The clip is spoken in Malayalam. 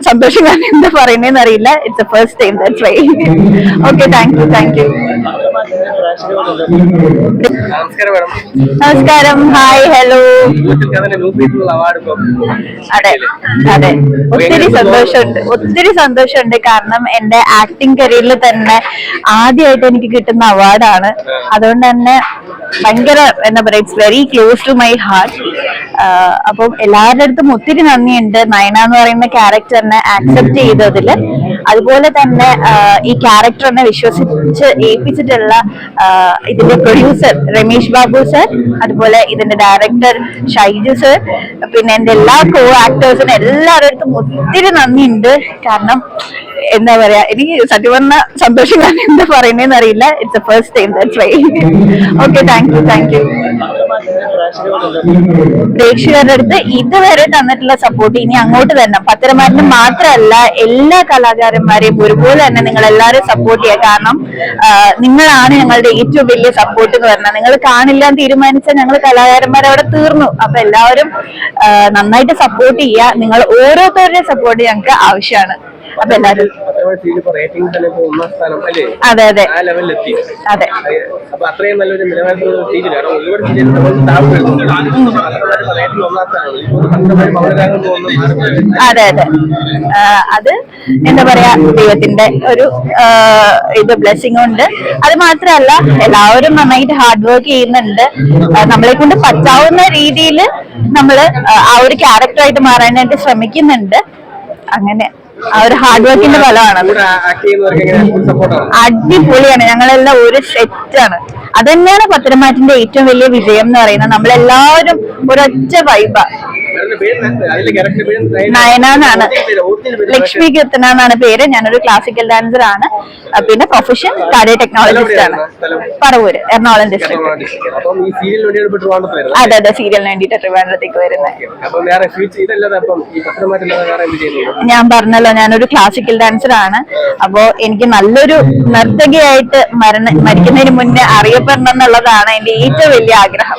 സന്തോഷം ഞാൻ എന്താ പറയുന്നതെന്ന് അറിയില്ല. It's a first time that's why okay thank you thank you നമസ്കാരം ഹായ് ഹലോ അതെ അതെ. ഒത്തിരി സന്തോഷമുണ്ട് ഒത്തിരി സന്തോഷമുണ്ട്. കാരണം എന്റെ ആക്ടിങ് കരിയറിൽ തന്നെ ആദ്യമായിട്ട് എനിക്ക് കിട്ടുന്ന അവാർഡാണ് അതുകൊണ്ട് തന്നെ ഭയങ്കര എന്താ പറയാ it's very close to my heart അപ്പം എല്ലാവരുടെ അടുത്തും ഒത്തിരി നന്ദിയുണ്ട്. നയന എന്ന് പറയുന്ന ക്യാരക്ടറിനെ ആക്സെപ്റ്റ് ചെയ്തതിൽ. അതുപോലെ തന്നെ ഈ ക്യാരക്ടറിനെ വിശ്വസിച്ച് ഏൽപ്പിച്ചിട്ടുള്ള ഇതിന്റെ പ്രൊഡ്യൂസർ രമേശ് ബാബു സർ അതുപോലെ ഇതിന്റെ ഡയറക്ടർ ഷൈജു സർ പിന്നെ എന്റെ എല്ലാ കോ ആക്ടേഴ്സിനും എല്ലാവരുടെ അടുത്തും ഒത്തിരി നന്ദിയുണ്ട്. കാരണം എന്താ പറയാ എനിക്ക് സത്യം പറഞ്ഞ സന്തോഷം ഞാൻ എന്താ പറയുന്നതെന്ന് അറിയില്ല. It's first time that's okay thank you thank you പ്രേക്ഷകരുടെ അടുത്ത് ഇതുവരെ തന്നിട്ടുള്ള സപ്പോർട്ട് ഇനി അങ്ങോട്ട് തരണം പത്തരമാരിന് മാത്രമല്ല എല്ലാ കലാകാരന്മാരെയും ഒരുപോലെ തന്നെ നിങ്ങൾ എല്ലാവരും സപ്പോർട്ട് ചെയ്യുക കാരണം നിങ്ങളാണ് ഞങ്ങളുടെ ഏറ്റവും വലിയ സപ്പോർട്ട് എന്ന് പറഞ്ഞാൽ നിങ്ങൾ കാണില്ല എന്ന് തീരുമാനിച്ചാൽ ഞങ്ങൾ കലാകാരന്മാരെ അവിടെ തീർന്നു. അപ്പൊ എല്ലാവരും നന്നായിട്ട് സപ്പോർട്ട് ചെയ്യുക. നിങ്ങൾ ഓരോരുത്തരുടെയും സപ്പോർട്ട് ഞങ്ങൾക്ക് ആവശ്യമാണ്. അപ്പൊ എല്ലാരും അതെ അതെ. അതെ. നമ്മൾ അതെ. അതെ അത് എന്താ പറയാ ദൈവത്തിന്റെ ഒരു ഇത് ബ്ലെസ്സിംഗ് ഉണ്ട്. അത് മാത്രല്ല എല്ലാവരും നന്നായിട്ട് ഹാർഡ് വർക്ക് ചെയ്യുന്നുണ്ട്. നമ്മളെ കൊണ്ട് പറ്റാവുന്ന രീതിയിൽ നമ്മൾ ആ, ആ ഒരു ക്യാരക്ടറായിട്ട് മാറാനായിട്ട് ശ്രമിക്കുന്നുണ്ട്. അങ്ങനെ. ആ ഒരു ഹാർഡ് വർക്കിന്റെ ഫലമാണ് അടിപൊളിയാണ്. ഞങ്ങളെല്ലാം ഒരു സെറ്റാണ്. അത് തന്നെയാണ് പത്തനംമാറ്റിന്റെ ഏറ്റവും വലിയ വിജയം എന്ന് പറയുന്നത്. നമ്മളെല്ലാവരും ഒരൊറ്റ വൈബ അതിന്റെ ക്യാരക്ടർ പേര് നയന എന്നാണ് പേര് ലക്ഷ്മി കീർത്തന എന്നാണ് പേര്. ഞാനൊരു ക്ലാസിക്കൽ ഡാൻസർ ആണ്. പിന്നെ പ്രൊഫഷൻ കാർഡിയോ ടെക്നോളജിസ്റ്റ് ആണ്. പറവൂര് എറണാകുളം ഡിസ്ട്രിക്ട് അതെ അതെ. സീരിയലിന് വേണ്ടിട്ട് ട്രിവാൻഡ്രത്തേക്ക് വരുന്നത്. ഞാൻ പറഞ്ഞല്ലോ ഞാനൊരു ക്ലാസിക്കൽ ഡാൻസർ ആണ്. അപ്പോ എനിക്ക് നല്ലൊരു നർത്തകിയായിട്ട് മരണ മരിക്കുന്നതിന് മുന്നേ അറിയപ്പെടണം എന്നുള്ളതാണ് എന്റെ ഏറ്റവും വലിയ ആഗ്രഹം.